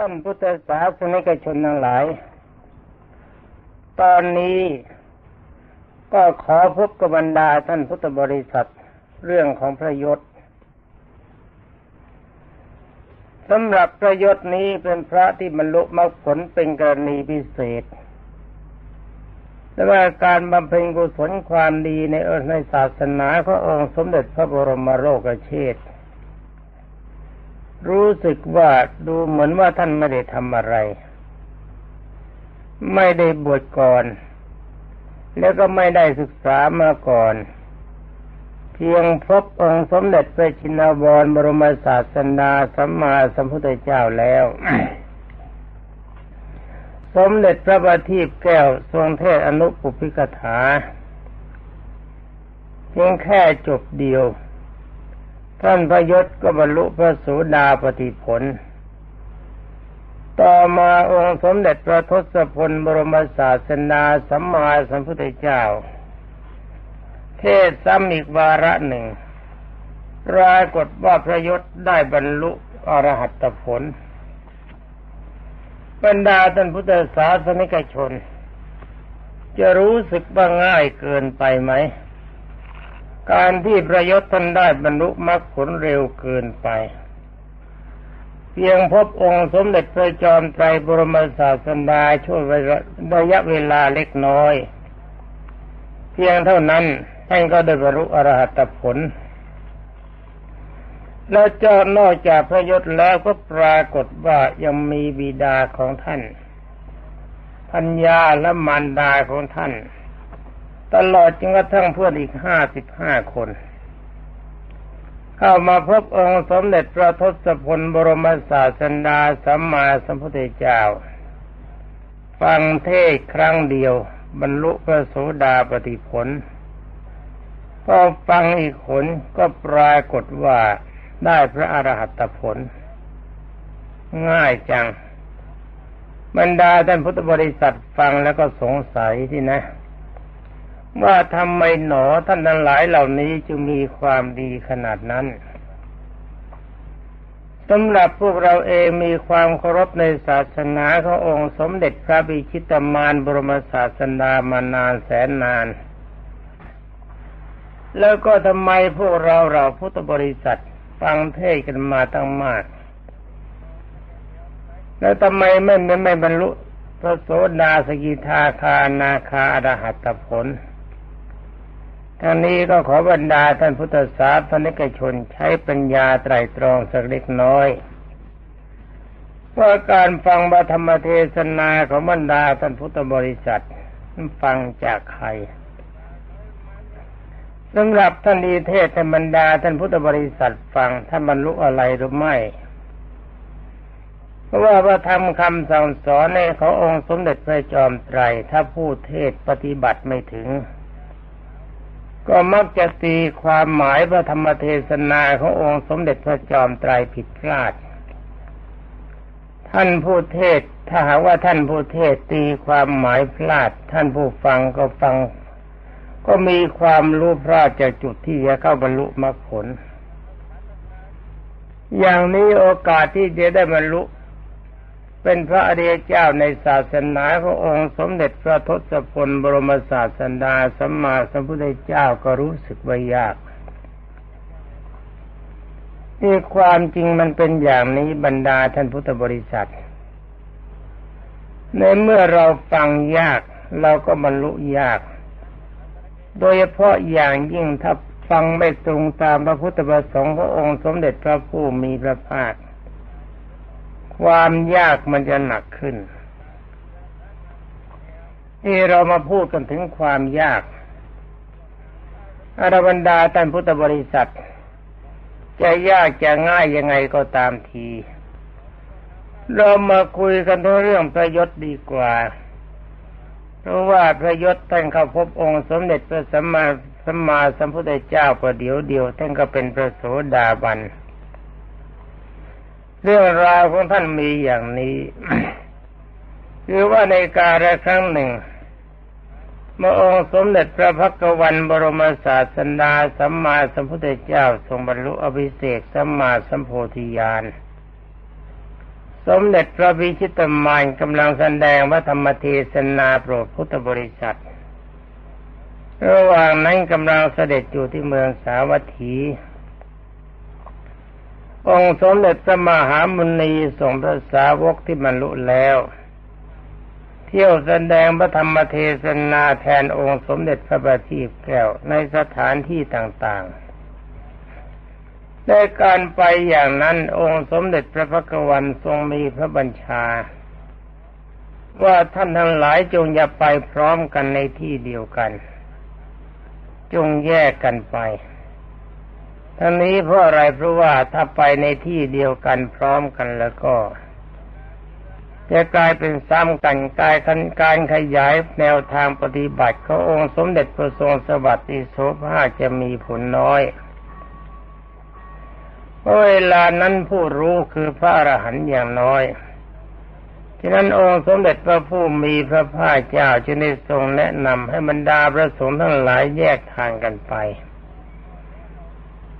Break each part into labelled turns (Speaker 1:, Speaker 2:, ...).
Speaker 1: ท่านพุทธศาสนิกชนทั้งหลาย ตอนนี้ก็ขอพบกับบรรดาท่านพุทธบริษัทเรื่องของพระยศสำหรับพระยศนี้เป็นพระที่บรรลุมรรคผลเป็นกรณีพิเศษแต่ว่าการบำเพ็ญกุศลความดีในในศาสนาขององค์สมเด็จพระบรมโลกเชษ รู้สึกว่าดูเหมือนว่าท่านไม่ได้ทำอะไร ไม่ได้บวชก่อน แล้วก็ไม่ได้ศึกษามาก่อน เพียงพบองค์สมเด็จพระชินวรบรมศาสนาสัมมาสัมพุทธเจ้าแล้วสมเด็จพระบัณฑิตแก้วทรงเทศอนุปุพิกถา เพียงแค่จบเดียว ท่านพระยศก็บรรลุพระโสดาปฏิผล ต่อมาองค์สมเด็จพระทศพลบรมศาสนาสัมมาสัมพุทธเจ้า เทศซ้ำอีกวาระหนึ่งปรากฏว่าพระยศได้บรรลุอรหัตผล บรรดาท่านพุทธศาสนิกชน จะรู้สึกว่าง่ายเกินไปไหม การที่ประยศท่านได้บรรลุมรรคผลเร็วเกินไป เพียงพบองค์สมเด็จพระจอมไตรบรมศาสดาช่วยระยะเวลาเล็กน้อย เพียงเท่านั้นท่านก็ได้บรรลุอรหัตผล แล้วเจ้านอกจากพระยศแล้วก็ปรากฏว่ายังมีบิดาของท่าน พัญญาและมารดาของท่าน ตลอดจนกระทั่งเพื่อนอีกห้าสิบห้าคน เข้ามาพบองค์สมเด็จพระทศพลบรมศาสดาสัมมาสัมพุทธเจ้า ฟังเทศครั้งเดียว บรรลุพระโสดาปฏิผลพอฟังอีกผลก็ปรากฏว่าได้พระอรหัตผล ง่ายจัง บรรดาท่านพุทธบริษัทฟังแล้วก็สงสัยที่นะ ว่าทำไมหนอท่านทั้งหลายเหล่านี้จึงมีความดีขนาดนั้นสำหรับพวกเราเองมีความเคารพในศาสนาขององค์สมเด็จพระบิชิตมารบรมศาสดามานานแสนนาน แล้วก็ทำไมพวกเราเราพุทธบริษัทฟังเทศกันมาตั้งมาก แล้วทำไมไม่ไม่ไม่บรรลุพระโสดาสกิทาคานาคาอรหัตผล ทั้งนี้ก็ขอบรรดาท่านพุทธศาสนิกชนใช้ปัญญาไตรตรองสักเล็กน้อย ว่าการฟังบธรรมเทศนาของบรรดาท่านพุทธบริษัทฟังจากใครสำหรับท่านดีเทศท่านบรรดาท่านพุทธบริษัทฟังท่านบรรลุอะไรหรือไม่เพราะว่าพระธรรมคำสั่งสอนในขององค์สมเด็จพระจอมไตรถ้าผู้เทศปฏิบัติไม่ถึง ก็มักจะตีความหมายพระธรรมเทศนาขององค์สมเด็จพระจอมไตรผิดพลาด ท่านผู้เทศถ้าหากว่าท่านผู้เทศตีความหมายพลาด ท่านผู้ฟังก็ฟัง ก็มีความรู้พลาดจากจุดที่จะเข้าบรรลุมรรคผล อย่างนี้โอกาสที่จะได้บรรลุ เป็นพระอริยเจ้าในศาสนาขององค์สมเด็จพระทศพลบรมศาสดาสัมมาสัมพุทธเจ้าก็รู้สึกว่ายากที่ความจริงมันเป็นอย่างนี้บรรดาท่านพุทธบริษัท ในเมื่อเราฟังยาก เราก็บรรลุยาก โดยเฉพาะอย่างยิ่งถ้าฟังไม่ตรงตามพระพุทธประสงค์ขององค์สมเด็จพระผู้มีพระภาค ความยากมันจะหนักขึ้นที่เรามาพูดกันถึงความยากอารบรรดาท่านพุทธบริษัท จะยากจะง่ายยังไงก็ตามที เรามาคุยกันเรื่องประยศดีกว่า เพราะว่าพระยศท่านเข้าพบองค์สมเด็จพระสัมมาสัมมาสัมพุทธเจ้าประเดี๋ยวเดียวท่านก็เป็นพระโสดาบันเเรื่องราวของท่านมีอย่างนี้คือว่าในการละครั้งหนึ่งเมื่อองค์สมเด็จพระพักวันบรมศาสดาสัมมาสัมพุทธเจ้าทรงบรรลุอภิเศกสัมมาสัมโพธิญาณสมเด็จพระวิชิตมานกำลังแสดงว่าธรรมเทศนาโปรดพุทธบริษัท ระหว่างนั้นกำลังเสด็จอยู่ที่เมืองสาวัตถี องค์สมเด็จพระมหามุนีส่งพระสาวกที่บรรลุแล้ว เที่ยวแสดงพระธรรมเทศนาแทนองค์สมเด็จพระบัณฑิตแก้วในสถานที่ต่างๆในการไปอย่างนั้นองค์สมเด็จพระพักวันทรงมีพระบัญชา ว่าท่านทั้งหลายจงอย่าไปพร้อมกันในที่เดียวกัน จงแยกกันไป ทั้งนี้เพราะอะไรเพราะว่าถ้าไปในที่เดียวกันพร้อมกันแล้วก็จะกลายเป็นซ้ำกันกลายกันการขยายแนวทางปฏิบัติขององค์สมเด็จพระทรงสวัสดิโสภาจะมีผลน้อยพราะเวลานั้นผู้รู้คือพระอรหันต์อย่างน้อย ฉะนั้นองค์สมเด็จพระผู้มีพระภาคเจ้าจึงได้ทรงแนะนำให้บรรดาพระสงฆ์ทั้งหลายแยกทางกันไป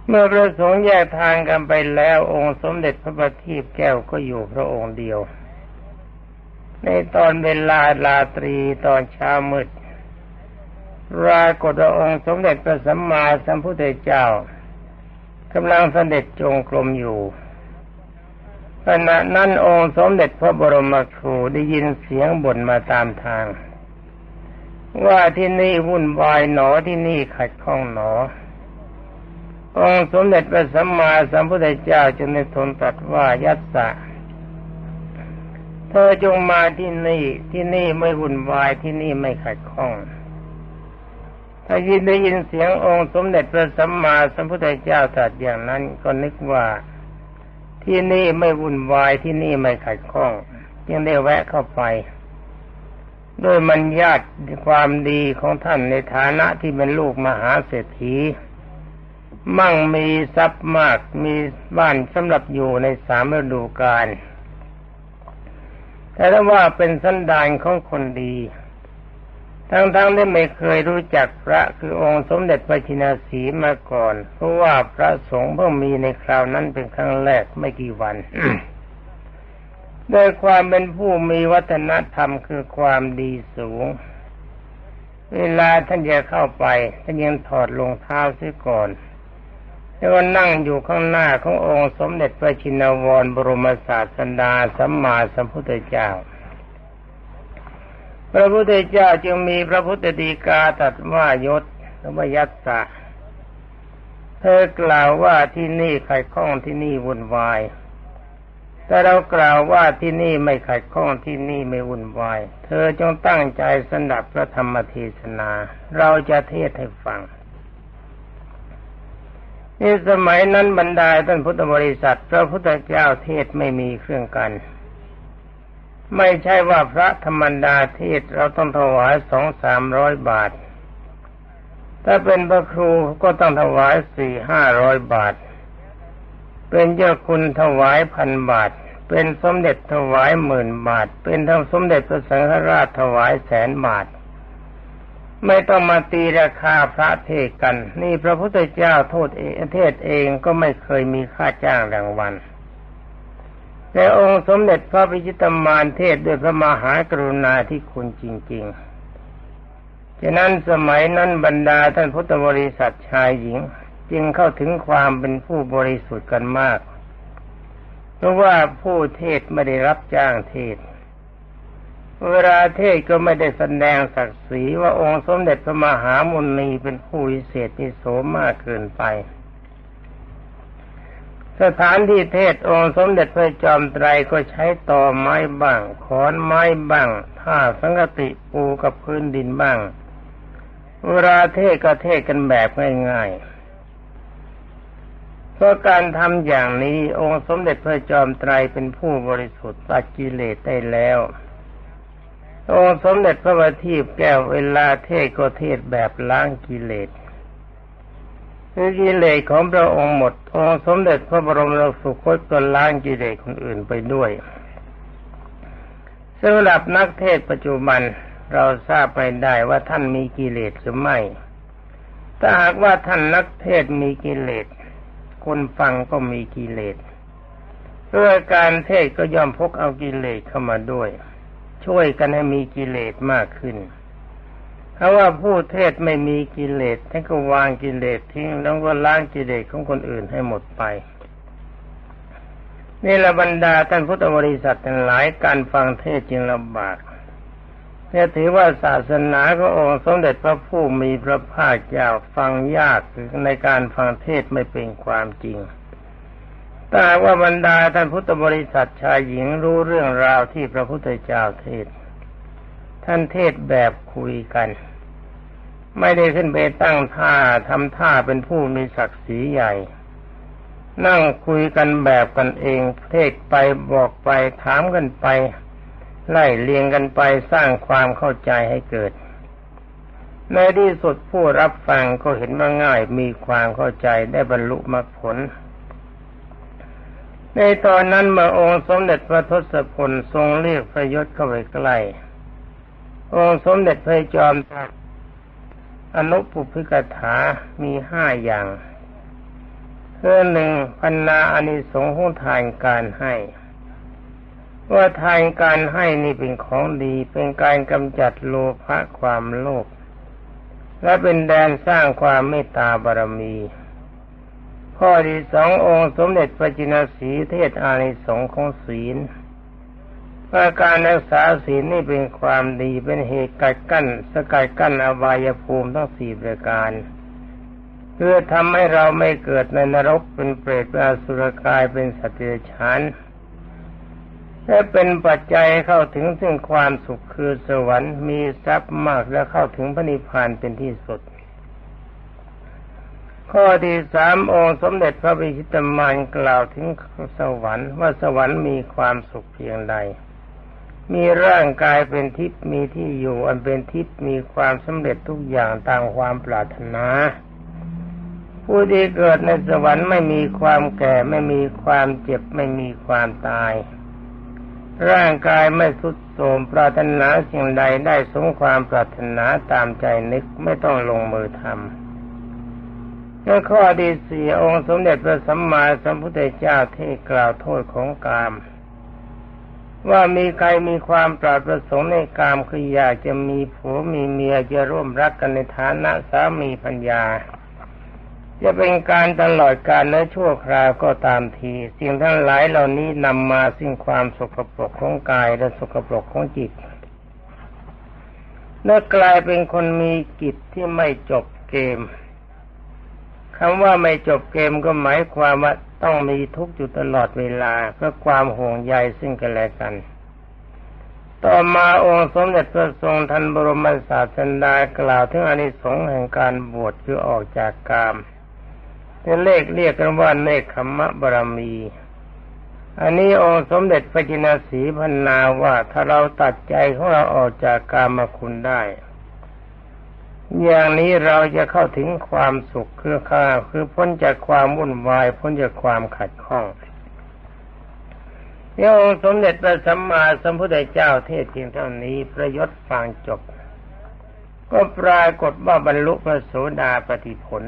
Speaker 1: เมื่อพระสงฆ์แยกทางกันไปแล้วองค์สมเด็จพระบัณฑิตแก้วก็อยู่พระองค์เดียว ในตอนเวลาลาตรีตอนเช้ามืดรากฏองค์สมเด็จพระสัมมาสัมพุทธเจ้ากำลังเสด็จจงกรมอยู่ขณะนั้นองค์สมเด็จพระบรมครูได้ยินเสียงบ่นมาตามทาง ว่าที่นี่วุ่นวายหนอที่นี่ขัดข้องหนอ องสมเด็จพระสัมมาสัมพุทธเจ้าจึงได้ทนตรัสว่ายัตสะเธอจงมาที่นี่ที่นี่ไม่วุ่นวายที่นี่ไม่ขัดข้อง ถ้ายินได้ยินเสียงองค์สมเด็จพระสัมมาสัมพุทธเจ้าตรัสอย่างนั้นก็นึกว่า ที่นี่ไม่วุ่นวายที่นี่ไม่ขัดข้องยังได้แวะเข้าไปด้วยมันญาติความดีของท่านในฐานะที่เป็นลูกมหาเศรษฐี มั่งมีทรัพย์มากมีบ้านสำหรับอยู่ในสามฤดูกาลแต่ถ้าว่าเป็นสันดานของคนดี ทั้งๆทที่ไม่เคยรู้จักพระคือองค์สมเด็จพระชินสีมาก่อน เพราะว่าพระสงฆ์เพิ่งมีในคราวนั้นเป็นครั้งแรกไม่กี่วันโดยความเป็นผู้มีวัฒนธรรมคือความดีสูง เวลาท่านจะเข้าไปท่านยังถอดรองเท้าเสียก่อน แล้วก็นั่งอยู่ข้างหน้าขององค์สมเด็จพระชินวรบรมศาสดาสัมมาสัมพุทธเจ้า พระพุทธเจ้าจึงมีพระพุทธดีกาตัดว่ายศหรือว่ายัตสะเธอกล่าวว่าที่นี่ไข่ข้องที่นี่วุ่นวาย แต่เรากล่าวว่าที่นี่ไม่ไข่ข้องที่นี่ไม่วุ่นวาย เธอจงตั้งใจสนับพระธรรมเทศนา เราจะเทศให้ฟัง นี่สมัยนั้นบรรดาท่านพุทธบริษัท พระพุทธเจ้าเทศไม่มีเครื่องกัน ไม่ใช่ว่าพระธรรมดาเทศเราต้องถวายสองสามร้อยบาท ถ้าเป็นพระครูก็ต้องถวายสี่ห้าร้อยบาท เป็นเจ้าคุณถวายพันบาท เป็นสมเด็จถวายหมื่นบาท เป็นทั้งสมเด็จพระสังฆราชถวายแสนบาท ไม่ต้องมาตีราคาพระเทศกัน นี่พระพุทธเจ้าโทษเองเทศเองก็ไม่เคยมีค่าจ้างรางวัลแต่องค์สมเด็จพระพิชิตมารเทศด้วยพระมหากรุณาที่คุณจริงๆ ฉะนั้นสมัยนั้นบรรดาท่านพุทธบริษัทชายหญิง จึงเข้าถึงความเป็นผู้บริสุทธิ์กันมาก เพราะว่าผู้เทศไม่ได้รับจ้างเทศ เวลาเทศก็ไม่ได้แสดงศักดิ์ศรีว่าองค์สมเด็จพระมหามุนีเป็นผู้วิเศษนิโสมากเกินไป สถานที่เทศองค์สมเด็จพระจอมไตรก็ใช้ต่อไม้บ้างขอนไม้บ้างผ้าสังกติปูกับพื้นดินบ้าง เวลาเทศก็เทศกันแบบง่ายๆเพราะการทำอย่างนี้องค์สมเด็จพระจอมไตรเป็นผู้บริสุทธิ์ตัดกิเลสได้แล้ว องสมเด็จพระบัณฑิตแก้วเวลาเทศก็เทศแบบล้างกิเลสคือกิเลสของพระองค์หมดองสมเด็จพระบรมราสุคตก็ล้างกิเลสคนอื่นไปด้วยสำหรับนักเทศปัจจุบันเราทราบไปได้ว่าท่านมีกิเลสหรือไม่ถ้าหากว่าท่านนักเทศมีกิเลสคนฟังก็มีกิเลสเวด้วยการเทศก็ย่อมพกเอากิเลสเข้ามาด้วย ช่วยกันให้มีกิเลสมากขึ้นเพราะว่าผู้เทศไม่มีกิเลสท่านก็วางกิเลสทิ้งแล้วก็ล้างกิเลสของคนอื่นให้หมดไปนี่ละบรรดาท่านพุทธบริษัททั้งหลายการฟังเทศจึงลำบากเนี่ยถือว่าศาสนาขององค์สมเด็จพระผู้มีพระภาคเจ้าฟังยากในการฟังเทศไม่เป็นความจริง แต่ว่าบรรดาท่านพุทธบริษัทชายหญิงรู้เรื่องราวที่พระพุทธเจ้าเทศ ท่านเทศแบบคุยกัน ไม่ได้ขึ้นไปตั้งท่าทำท่าเป็นผู้มีศักดิ์ศรีใหญ่ นั่งคุยกันแบบกันเอง เทศไปบอกไปถามกันไป ไล่เลียงกันไปสร้างความเข้าใจให้เกิด ในที่สุดผู้รับฟังก็เห็นว่าง่ายมีความเข้าใจได้บรรลุมรรคผล ในตอนนั้นเมื่อองค์สมเด็จพระทศพลทรงเรียกพระยศเข้าไปใกล้ องค์สมเด็จพระจอมอนุปุพิกถามีห้าอย่างคือหนึ่งพันนาอานิสงส์ของทานการให้ ว่าทานการให้นี่เป็นของดีเป็นการกำจัดโลภะความโลภและเป็นแดนสร้างความเมตตาบารมี ข้อที่สององค์สมเด็จพระจินสีเทศอานิสงส์ของศีลว่าการรักษาศีลนี่เป็นความดีเป็นเหตุกัดกั้น สกัดกั้นอบายภูมิทั้งสี่ประการ เพื่อทำให้เราไม่เกิดในนรกเป็นเปรตเป็นอสุรกายเป็นสัตว์เดรัจฉานและเป็นปัจจัยเข้าถึงซึ่งความสุขคือสวรรค์มีทรัพย์มากและเข้าถึงพระนิพพานเป็นที่สุด ข้อที่สามองค์สมเด็จพระบิชิตมานกล่าวถึงสวรรค์ว่าสวรรค์มีความสุขเพียงใด มีร่างกายเป็นทิพย์มีที่อยู่อันเป็นทิพย์มีความสำเร็จทุกอย่างตามความปรารถนา ผู้ที่เกิดในสวรรค์ไม่มีความแก่ไม่มีความเจ็บไม่มีความตาย ร่างกายไม่สุดโทมปรารถนาสิ่งใดได้สมความปรารถนาตามใจนึกไม่ต้องลงมือทำในข้อที่สี่องค์สมเด็จพระสัมมาสัมพุทธเจ้าที่กล่าวโทษของกาม ว่ามีใครมีความปรารถประสงค์ในกามคืออยากจะมีผัวมีเมียจะร่วมรักกันในฐานะสามีพัญญา จะเป็นการตลอดการและชั่วคราวก็ตามที สิ่งทั้งหลายเหล่านี้นำมาซึ่งความสกปรกของกายและสกปรกของจิตและกลายเป็นคนมีกิจที่ไม่จบเกม คำว่าไม่จบเกมก็หมายความว่าต้องมีทุกข์อยู่ตลอดเวลาเพื่อความห่วงใยซึ่งกันและกัน ต่อมาองค์สมเด็จพระทรงทันบรมศาสดากล่าวถึงอนิสงส์แห่งการบวชคือออกจากกามเป็นเลขเรียกกันว่าเนคขมะบารมี อันนี้องค์สมเด็จพระจินสีพันนาว่าถ้าเราตัดใจของเราออกจากกามคุณได้ อย่างนี้เราจะเข้าถึงความสุขคือข้าคือพ้นจากความวุ่นวาย พ้นจากความขัดข้องนี่องค์สมเด็จพระสัมมาสัมพุทธเจ้าเทศเพียงเท่านี้ประยศฟังจบ ก็ปรากฏว่าบรรลุพระโสดาปฏิผล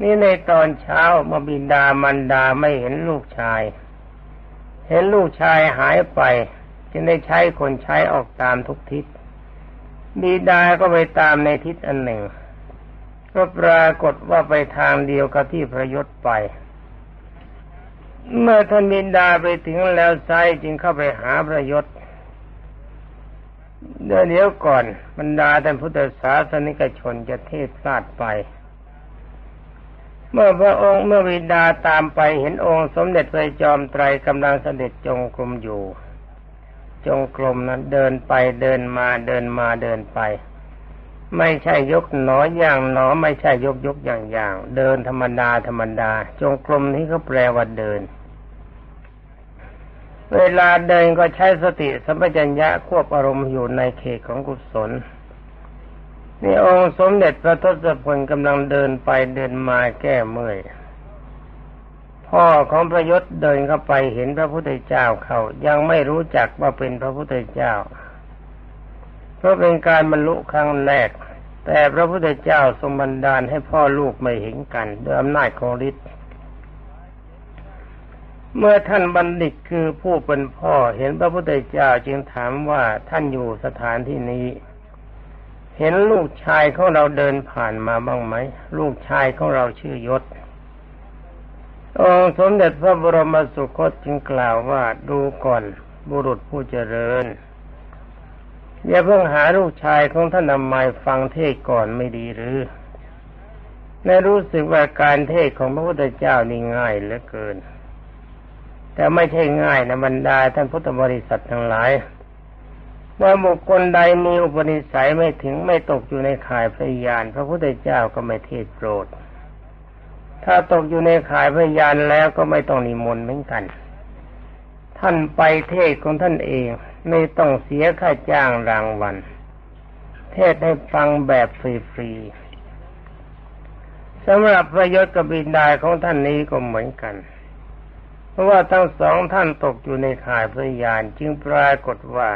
Speaker 1: นี่ในตอนเช้ามาบินดามันดาไม่เห็นลูกชาย เห็นลูกชายหายไปจึงได้ใช้คนใช้ออกตามทุกทิศ บิดาก็ไปตามในทิศอันหนึ่ง ก็ปรากฏว่าไปทางเดียวกับที่พระยศไป เมื่อท่านบินดาไปถึงแล้วไซจึงเข้าไปหาพระยศเดี๋ยวก่อนบรรดาท่านพุทธศาสนิกชนจะเทศพลาดไป เมื่อพระองค์เมื่อวิดาตามไปเห็นองค์สมเด็จพระจอมไตรกำลังเสด็จจงกรมอยู่ จงกรมนั้นเดินไปเดินมาเดินมาเดินไป ไม่ใช่ยกหนออย่างหนอ ไม่ใช่ยกยกอย่างอย่างเดินธรรมดาธรรมดา จงกรมนี้ก็แปลว่าเดิน เวลาเดินก็ใช้สติสัมปชัญญะควบอารมณ์อยู่ในเขตของกุศลนี่องค์สมเด็จพระทศพลกำลังเดินไปเดินมาแก้เมื่อย พ่อของพระยศเดินเข้าไปเห็นพระพุทธเจ้าเขายังไม่รู้จักว่าเป็นพระพุทธเจ้า เพราะเป็นการบรรลุครั้งแรก แต่พระพุทธเจ้าทรงบันดาลให้พ่อลูกไม่เห็นกันด้วยอำนาจของฤทธิ์เมื่อท่านบัณฑิตคือผู้เป็นพ่อเห็นพระพุทธเจ้าจึงถามว่าท่านอยู่สถานที่นี้ เห็นลูกชายของเราเดินผ่านมาบ้างไหม ลูกชายของเราชื่อยศ องค์สมเด็จพระบรมสุคตจึงกล่าวว่าดูก่อนบุรุษผู้เจริญ อย่าเพิ่งหาลูกชายของท่านนำมายฟังเทศก่อนไม่ดีหรือในรู้สึกว่าการเทศของพระพุทธเจ้านี่ง่ายเหลือเกิน แต่ไม่ใช่ง่ายนะบรรดาท่านพุทธบริษัททั้งหลายว่าบุคคลใดมีอุปนิสัยไม่ถึงไม่ตกอยู่ในข่ายพยาน พระพุทธเจ้าก็ไม่เทศโปรด ถ้าตกอยู่ในข่ายพยานแล้วก็ไม่ต้องนิมนต์เหมือนกัน ท่านไปเทศของท่านเองไม่ต้องเสียค่าจ้างรางวัล เทศให้ฟังแบบฟรีๆสำหรับพระยศกบินดาของท่านนี้ก็เหมือนกัน เพราะว่าทั้งสองท่านตกอยู่ในข่ายพยานจึงปรากฏว่า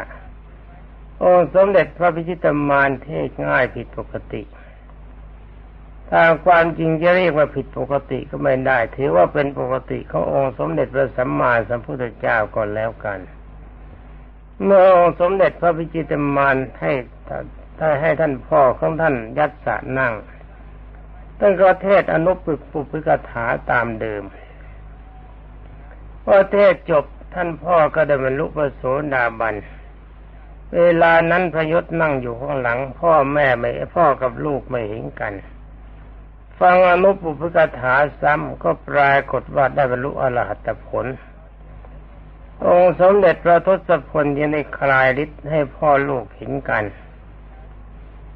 Speaker 1: องค์สมเด็จพระพิชิตมารเทศง่ายผิดปกติ ถ้าความจริงจะเรียกว่าผิดปกติก็ไม่ได้ ถือว่าเป็นปกติขององค์สมเด็จพระสัมมาสัมพุทธเจ้าก่อนแล้วกัน เมื่อองค์สมเด็จพระพิจิตรมารให้ถ้าให้ท่านพ่อของท่านยัดสะนั่งท่านก็เทศอนุปึกปุพิกถาตามเดิมพอเทศจบท่านพ่อก็ได้บรรลุพระโสดาบัน เวลานั้นพระยศนั่งอยู่ข้างหลัง พ่อแม่ไม่พ่อกับลูกไม่เห็นกัน ฟังอนุปุพกถาซ้ำก็ปรากฏว่าได้บรรลุอรหัตผล องค์สมเด็จพระทศพลยังได้คลายฤทธิ์ให้พ่อลูกเห็นกัน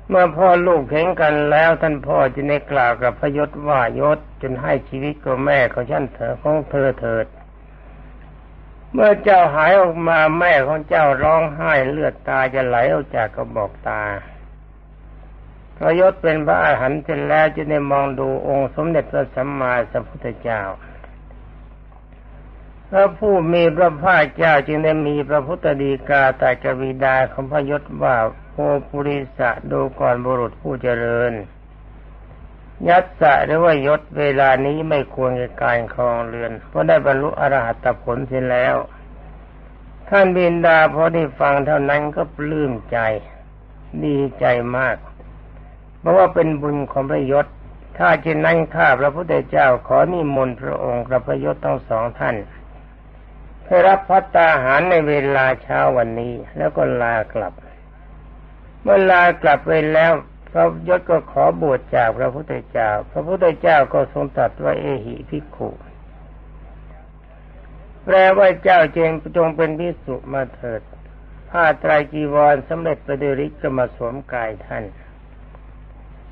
Speaker 1: เมื่อพ่อลูกเห็นกันแล้วท่านพ่อจะได้กล่าวกับพยศว่ายศจนให้ชีวิตกับแม่ของฉันเถอของเธอเถิด เมื่อเจ้าหายออกมาแม่ของเจ้าร้องไห้เลือดตาจะไหลออกจากกระบอกตา พระยศเป็นพระอาหารหันต์เสร็จแล้วจะได้มองดูองค์สมเด็จพระสัมมาสัมพุทธเจ้าพระผู้มีพระภาคเจ้าจึงได้มีพระพุทธดีกาแต่กวีดาของพระยศว่าโพปุริสะดูก่อนบุรุษผู้เจริญ ยัตสะหรือว่ายศเวลานี้ไม่ควรแก่การครองเรือน เพราะได้บรรลุอรหัตผลเสียแล้ว ท่านบินดาพอได้ฟังเท่านั้นก็ปลื้มใจ ดีใจมาก ราะว่าเป็นบุญของพระยศ ถ้าเช่นนั้นข้าพระพุทธเจ้าขอนิมนต์พระองค์กับพระยศทั้งสองท่านให้รับพัตตาหารในเวลาเช้าวันนี้แล้วก็ลากลับ เมื่อลากลับไปแล้วพระยศก็ขอบวชจากพระพุทธเจ้า พระพุทธเจ้าก็ทรงตรัสว่าเอหิภิกขุแปลว่าเจ้าเจงจงเป็นพิสุมาเถิด ผ้าไตรจีวรสำเร็จประเดริกก็มาสวมกายท่าน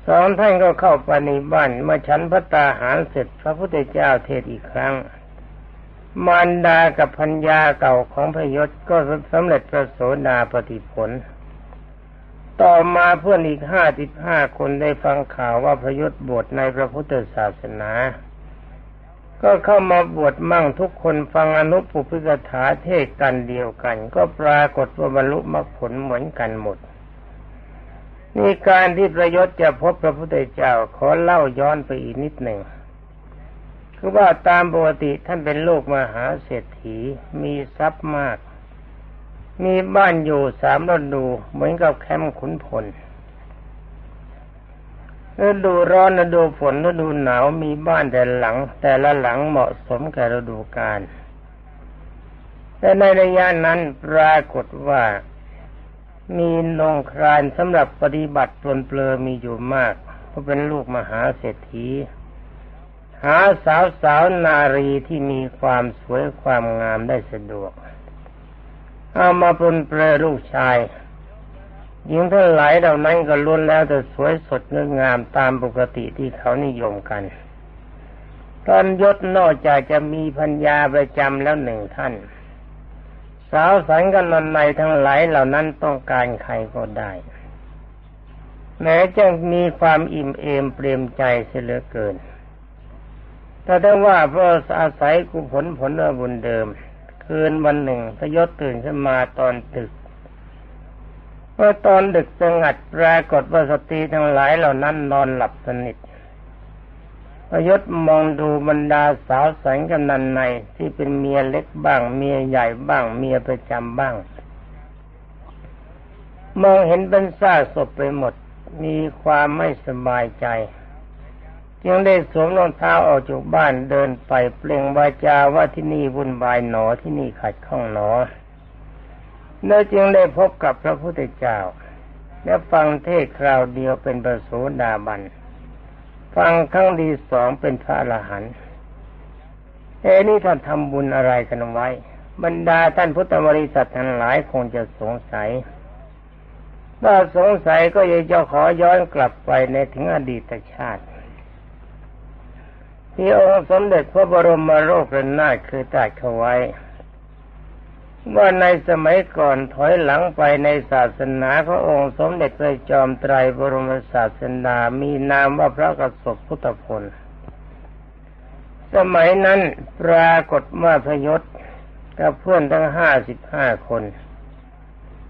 Speaker 1: สองท่านก็เข้าไปณิบัติมาฉันพระตาหารเสร็จพระพุทธเจ้าเทศอีกครั้ง มารดากับพัญญาเก่าของพยศก็สำเร็จประโสดาปฏิผล ต่อมาเพื่อนอีกห้าสิบห้าคนได้ฟังข่าวว่าพยศบวชในพระพุทธศาสนา ก็เข้ามาบวชมั่งทุกคนฟังอนุปุพิกถาเทศกันเดียวกัน ก็ปรากฏว่าบรรลุมรรคผลเหมือนกันหมด นี่การที่ประยศจะพบพระพุทธเจ้าขอเล่าย้อนไปอีกนิดหนึ่งคือว่าตามปกติท่านเป็นโลกมหาเศรษฐีมีทรัพย์มาก มีบ้านอยู่สามฤดูเหมือนกับแคมป์ขุนพลฤดูร้อนฤดูฝนฤดูหนาวมีบ้านแต่หลัง แต่ละหลังเหมาะสมแก่ฤดูกาลแต่ในระยะนั้นปรากฏว่า มีนงครานสำหรับปฏิบัติปลนเปลือมีอยู่มาก เพราะเป็นลูกมหาเศรษฐี หาสาวสาวนารีที่มีความสวยความงามได้สะดวก เอามาปนเปลือลูกชายหญิงทั้งหลายเหล่านั้นก็ล้วนแล้วแต่สวยสดงดงามตามปกติที่เขานิยมกัน ตอนยศนอกจากจะมีพัญญาประจำแล้วหนึ่งท่าน สาวสันกันนในทั้งหลายเหล่านั้นต้องการใครก็ได้ แม้จะมีความอิ่มเอมเปลี่ยมใจเสียเหลือเกิน แต่ถ้าว่าเพราะอาศัยกุผลผลบุญเดิม คืนวันหนึ่งพยศตื่นขึ้นมาตอนดึกเมื่อตอนดึกสงัดปรากฏว่าสตรีทั้งหลายเหล่านั้นนอนหลับสนิท พยศมองดูบรรดาสาวแสงกำนันในที่เป็นเมียเล็กบ้าง เมียใหญ่บ้าง เมียประจำบ้าง มองเห็นเป็นซากศพไปหมด มีความไม่สบายใจจึงได้สวมรองเท้าออกจากบ้านเดินไปเปล่งวาจาว่าที่นี่วุ่นวายหนอที่นี่ขัดข้องหนอแล้วจึงได้พบกับพระพุทธเจ้า และฟังเทศคราวเดียวเป็นประสูดาบัน ฟังครั้งดีสองเป็นพระอรหันต์เอ้นี่ท่านทำบุญอะไรกันไว้ บรรดาท่านพุทธบริษัททั้งหลายคงจะสงสัยถ้าสงสัยก็ยากจะขอย้อนกลับไปในถึงอดีตชาติ ที่องค์สมเด็จพระบรมโรครนาถคือตรัสเขาไว้ ว่าในสมัยก่อนถอยหลังไปในศาสนาพระองค์สมเด็จพระจอมไตรบรมศาสนามีนามว่าพระกสบพุทธพล สมัยนั้นปรากฏว่าพยศกับเพื่อนทั้งห้าสิบห้าคน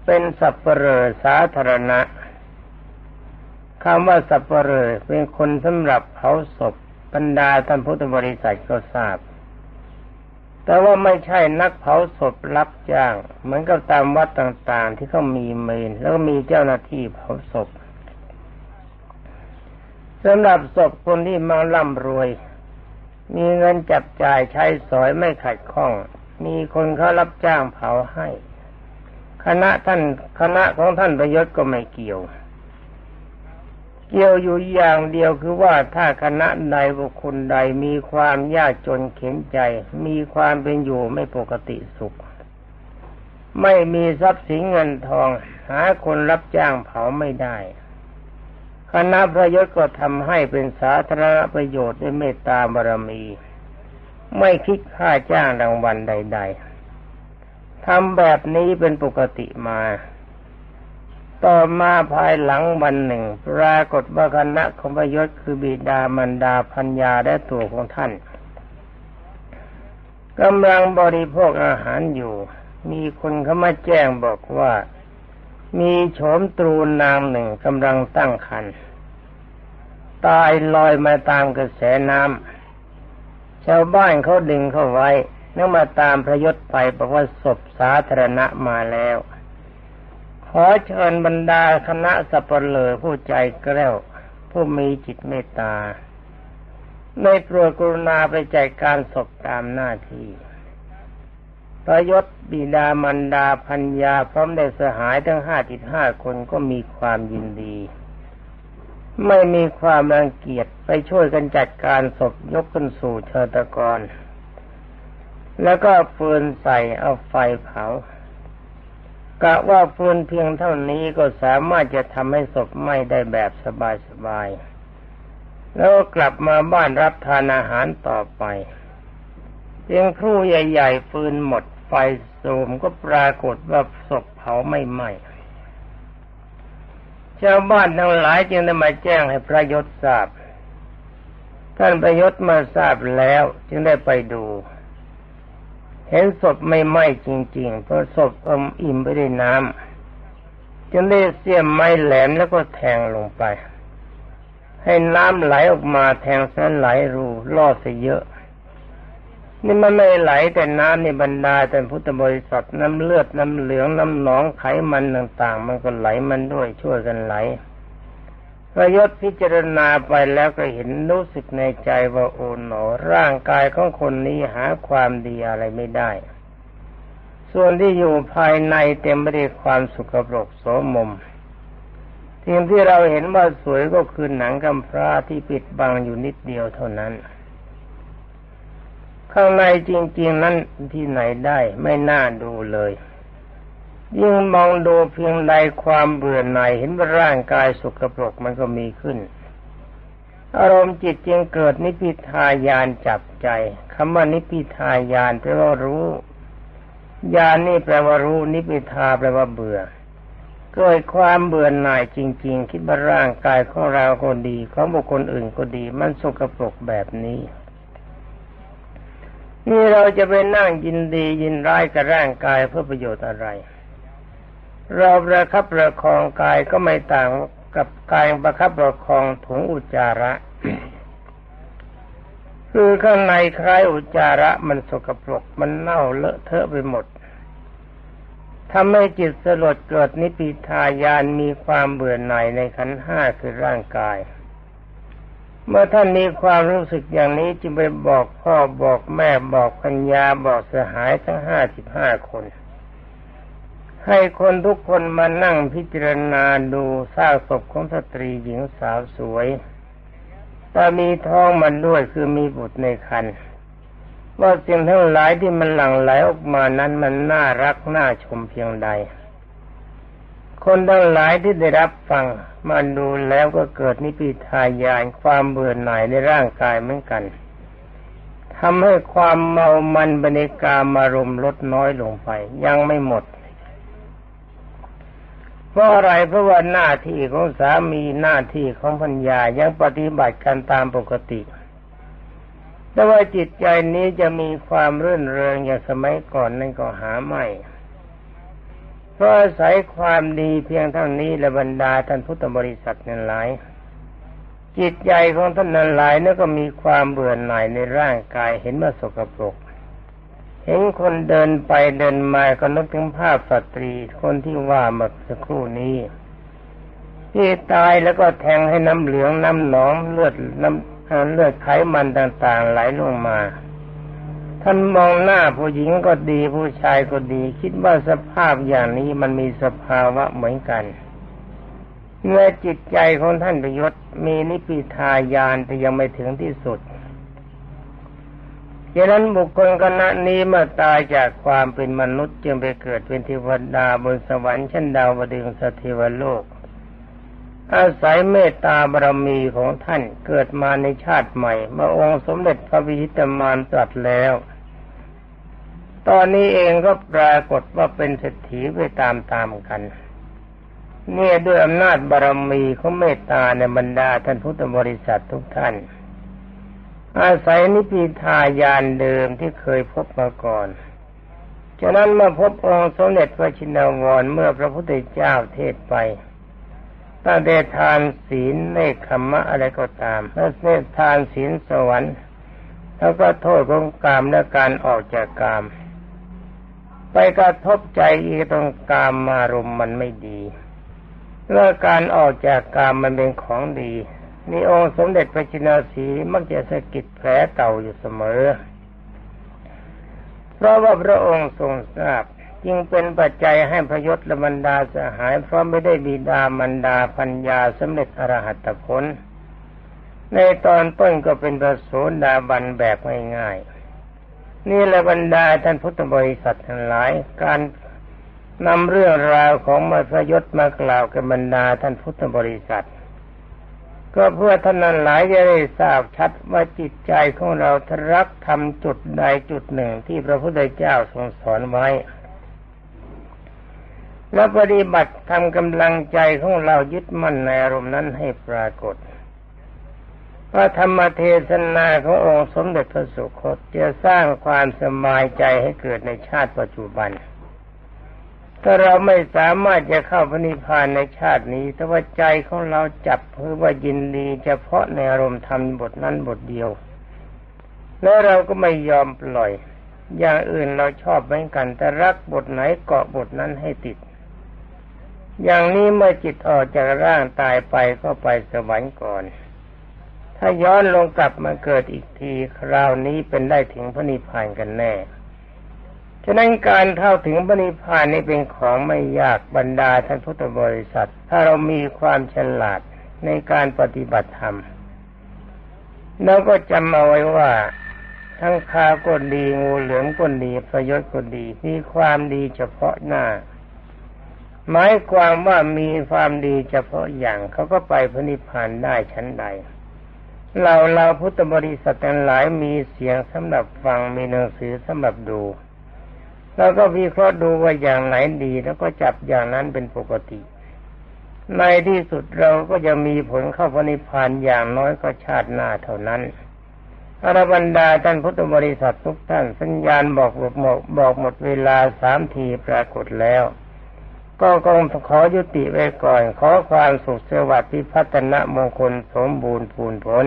Speaker 1: เป็นสัพเปลอสาธารณะคำว่าสัพเปลอเป็นคนสำหรับเผาศพบรรดาท่านพุทธบริษัทก็ทราบ แต่ว่าไม่ใช่นักเผาศพรับจ้าง เหมือนกับตามวัดต่างๆ ที่เขามีเมนแล้วก็มีเจ้าหน้าที่เผาศพสำหรับศพคนที่มาร่ำรวย มีเงินจับจ่ายใช้สอยไม่ขัดข้อง มีคนเขารับจ้างเผาให้ คณะท่านคณะของท่านประยศก็ไม่เกี่ยว เกี่ยวอยู่อย่างเดียวคือว่าถ้าคณะใดบุคคลใดมีความยากจนเข็นใจ มีความเป็นอยู่ไม่ปกติสุข ไม่มีทรัพย์สินเงินทอง หาคนรับจ้างเผาไม่ได้ คณะพระยศก็ทำให้เป็นสาธารณประโยชน์ด้วยเมตตาบารมี ไม่คิดค่าจ้างรางวัลใด ๆทำแบบนี้เป็นปกติมา ต่อมาภายหลังวันหนึ่งปรากฏว่าคณะของพยศคือบิดามันดาพัญญาและตัวของท่านกำลังบริโภคอาหารอยู่ มีคนเข้ามาแจ้งบอกว่า มีโฉมตรูนางหนึ่งกำลังตั้งครรภ์ตายลอยมาตามกระแสน้ำชาวบ้านเขาดึงเข้าไว้นั่งมาตามพระยศไปบอกว่าศพสาธารณะมาแล้ว ขอเชิญบรรดาคณะสัปเหร่อผู้ใจแกล้วผู้มีจิตเมตตาในโปรดกรุณาไปจัดการศพตามหน้าที่ประยศบิดามันดาพัญญาพร้อมได้สหายทั้งห้าจิตห้าคนก็มีความยินดี ไม่มีความรังเกียจไปช่วยกันจัดการศพยกขึ้นสู่เชิตกร แล้วก็ฟืนใส่เอาไฟเผา กะว่าฟืนเพียงเท่านี้ก็สามารถจะทำให้ศพไหม้ได้แบบสบายๆ แล้วกลับมาบ้านรับทานอาหารต่อไปเพียงครู่ใหญ่ๆฟืนหมดไฟสูมก็ปรากฏว่าศพเผาไม่ไหม้ชาวบ้านทั้งหลายจึงได้มาแจ้งให้พระยศทราบ ท่านประยศมาทราบแล้วจึงได้ไปดู เห็นศพไม่ไหม้จริงๆ เพราะศพอมอิ่มไปด้วยน้ำจึงได้เสียมไม้แหลมแล้วก็แทงลงไป ให้น้ำไหลออกมาแทงสันไหลรูล่อเสียเยอะ นี่มันไม่ไหลแต่น้ำในบรรดาแต่พุทธบริษัทน้ำเลือดน้ำเหลืองน้ำหนองไขมันต่างๆ มันก็ไหลมันด้วยช่วยกันไหล ระยศพิจารณาไปแล้วก็เห็นรู้สึกในใจว่าโอ๋หนอร่างกายของคนนี้หาความดีอะไรไม่ได้ ส่วนที่อยู่ภายในเต็มไปด้วยความสุขปรกโสมมสิ่งที่เราเห็นว่าสวยก็คือหนังกำพร้าที่ปิดบังอยู่นิดเดียวเท่านั้น ข้างในจริง ๆ นั้นที่ไหนได้ไม่น่าดูเลย ยิ่งมองดูเพียงใดความเบื่อหน่ายเห็นว่าร่างกายสกปรกมันก็มีขึ้น อารมณ์จิตจึงเกิดนิพิทายานจับใจคำว่านิพิทายานแปลว่ารู้ยานนี่แปลว่ารู้นิพิทาแปลว่าเบื่อ เกิดความเบื่อหน่ายจริง ๆ คิดว่าร่างกายของเราก็ดีของบุคคลอื่นก็ดี มันสกปรกแบบนี้นี่เราจะไปนั่งยินดียินร้ายกับร่างกายเพื่อประโยชน์อะไร เราประคับประคองกายก็ไม่ต่างกับกายประคับประคองถุงอุจจาระ คือข้างในคล้ายอุจจาระมันสกปรกมันเน่าเลอะเทอะไปหมดทำให้จิตสลดเกิดนิพิทายานมีความเบื่อหน่ายในขันห้าคือร่างกาย เมื่อท่านมีความรู้สึกอย่างนี้จึงไปบอกพ่อบอกแม่บอกพัญญาบอกสหายทั้งห้าสิบห้าคน ให้คนทุกคนมานั่งพิจารณาดูซากศพของสตรีหญิงสาวสวยแต่มีท้องมันด้วยคือมีบุตรในครรภ์ว่าสิ่งทั้งหลายที่มันหลั่งไหลออกมานั้นมันน่ารักน่าชมเพียงใด คนทั้งหลายที่ได้รับฟังมาดูแล้วก็เกิดนิพิทายานความเบื่อหน่ายในร่างกายเหมือนกันทำให้ความเมามันบรรยากามารมลดน้อยลงไป ยังไม่หมด ราะอะไรเพราะว่าหน้าที่ของสามีหน้าที่ของพัญญายังปฏิบัติกันตามปกติ แต่ว่าจิตใจนี้จะมีความรื่นเริงอย่างสมัยก่อนนั่นก็หาไม่เพราะอาศัยความดีเพียงเท่านี้และบรรดาท่านพุทธบริษัทนั้นหลาย จิตใจของท่านนั้นหลายนั่นก็มีความเบื่อหน่ายในร่างกายเห็นว่าสกปรก เห็นคนเดินไปเดินมาก็นึกถึงภาพสตรีคนที่ว่าเมื่อสักครู่นี้ที่ตายแล้วก็แทงให้น้ำเหลืองน้ำหนองเลือดน้ำเลือดไขมันต่างๆ ไหลลงมา ท่านมองหน้าผู้หญิงก็ดีผู้ชายก็ดี คิดว่าสภาพอย่างนี้มันมีสภาวะเหมือนกันเมื่อจิตใจของท่านประยศมีนิพิทายานแต่ยังไม่ถึงที่สุด ดังนั้นบุคคลคณะนี้เมื่อตายจากความเป็นมนุษย์จึงไปเกิดเป็นเทวดาบนสวรรค์ชั้นดาวดึงสถิวโลก อาศัยเมตตาบารมีของท่านเกิดมาในชาติใหม่เมื่อองค์สมเด็จพระวิชิตมารตรัสแล้ว ตอนนี้เองก็ปรากฏว่าเป็นเศรษฐีไปตามๆกันเนี่ยด้วยอำนาจบารมีของเมตตาในบรรดาท่านพุทธบริษัททุกท่าน อาศัยนิพิทายานเดิมที่เคยพบมาก่อน ฉะนั้นเมื่อพบองค์สมเด็จพระชินวรเมื่อพระพุทธเจ้าเทศไปตั้งแต่ทานศีลเนคขมะอะไรก็ตามแล้วเนทานศีลสวรรค์ แล้วก็โทษของกามและการออกจากกาม ไปกระทบใจอีกตรงกามมารมมันไม่ดีเมื่อการออกจากกามมันเป็นของดี นี่องค์สมเด็จพระจินาสีมักจะสะกิดแผลเก่าอยู่เสมอ เพราะว่าพระองค์ทรงทราบจึงเป็นปัจจัยให้พยศและบรรดาสหายเพราะไม่ได้บิดามันดาพัญญาสำเร็จอรหัตผล ในตอนต้นก็เป็นประโสดาบันแบบง่ายๆ นี่แหละบรรดาท่านพุทธบริษัททั้งหลาย การนำเรื่องราวของมาพระยศมากล่าวกับบรรดาท่านพุทธบริษัท ก็เพื่อท่านนั้นหลายจะได้ทราบชัดว่าจิตใจของเราทรักทำจุดใดจุดหนึ่งที่พระพุทธเจ้าทรงสอนไว้ แล้วปฏิบัติทำกำลังใจของเรายึดมั่นในอารมณ์นั้นให้ปรากฏพระธรรมเทศนาขององค์สมเด็จพระสุคตจะสร้างความสบายใจให้เกิดในชาติปัจจุบัน ถ้าเราไม่สามารถจะเข้าพระนิพพานในชาตินี้ แต่ว่าใจของเราจับเพื่อว่ายินดีเฉพาะในอารมณ์ธรรมบทนั้นบทเดียว แล้วเราก็ไม่ยอมปล่อย อย่างอื่นเราชอบเหมือนกัน แต่รักบทไหนเกาะบทนั้นให้ติด อย่างนี้เมื่อจิตออกจากร่างตายไปก็ไปสวรรค์ก่อน ถ้าย้อนลงกลับมาเกิดอีกทีคราวนี้เป็นได้ถึงพระนิพพานกันแน่ ฉะนั้นการเข้าถึงพระนิพพานนี้เป็นของไม่ยากบรรดาท่านพุทธบริษัท ถ้าเรามีความฉลาดในการปฏิบัติธรรมเราก็จำเอาไว้ว่าทั้งคาก็ดีงูเหลือมก็ดีประยชน์ก็ดี มีความดีเฉพาะหน้า หมายความว่ามีความดีเฉพาะอย่างเขาก็ไปพระนิพพานได้ชั้นใด เราเราพุทธบริษัททั้งหลายมีเสียงสำหรับฟังมีหนังสือสำหรับดู เราก็วิเคราะห์ดูว่าอย่างไหนดี แล้วก็จับอย่างนั้นเป็นปกติ ในที่สุดเราก็จะมีผลเข้าพระนิพพานอย่างน้อยก็ชาติหน้าเท่านั้นอรบรรดาท่านพุทธบริษัททุกท่านสัญญาณบอกบอกบอกหมดเวลาสามทีปรากฏแล้ว ก็คงขอยุติไว้ก่อน ขอความสุขสวัสดิ์พิพัฒนะมงคลสมบูรณ์ผลผล